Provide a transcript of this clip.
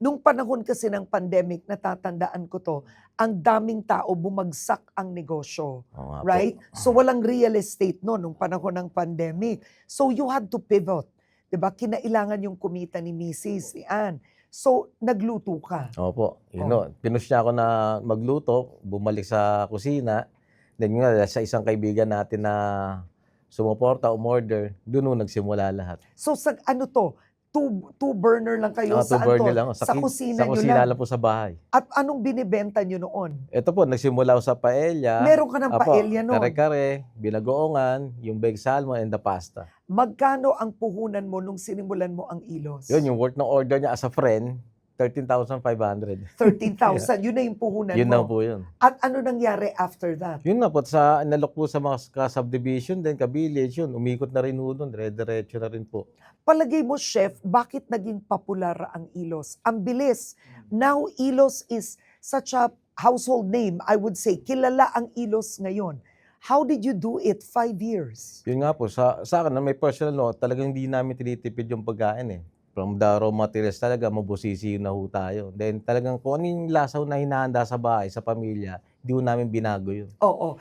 Nung panahon kasi ng pandemic, natatandaan ko to, ang daming tao bumagsak ang negosyo. Oo nga po. Right? So walang real estate no nung panahon ng pandemic. So you had to pivot. 'Di ba? Kinailangan yung kumita ni Mrs. ni Ann. So nagluto ka. Opo. Yun Oh. no. Pinush niya ako na magluto, bumalik sa kusina. Then nga, sa isang kaibigan natin na sumuporta, umorder, doon nung nagsimula lahat. So sa ano to? Two, two burner lang kayo Ah, two saan burner to? lang. Sa, ki- kusina sa kusina lang. lang po sa bahay. At anong binibenta nyo noon? Ito po, nagsimula ako sa paella. Meron ka ng Apo, paella noon. Kare-kare, binagoongan, yung baked salmon and the pasta. Magkano ang puhunan mo nung sinimulan mo ang ilos? Yun, yung worth ng order niya as a friend, 13,500. 13,000. Yun na yung puhunan Yun na mo. po yun. At ano nangyari after that? Yun na po, sa nalok po sa mga ka-subdivision, then ka-village, yun, umikot na rin po doon, dire-diretso na rin po. Palagay mo, chef, bakit naging popular ang Ilos? Ang bilis. Now, Ilos is such a household name, I would say. Kilala ang Ilos ngayon. How did you do it five years? Yun nga po, sa, sa akin, na may personal note, talagang hindi namin tinitipid yung pagkain eh. From the raw materials talaga, mabusisi na ho tayo. Then talagang kung ano yung lasaw na hinahanda sa bahay, sa pamilya, hindi ho namin binago yun. Oo.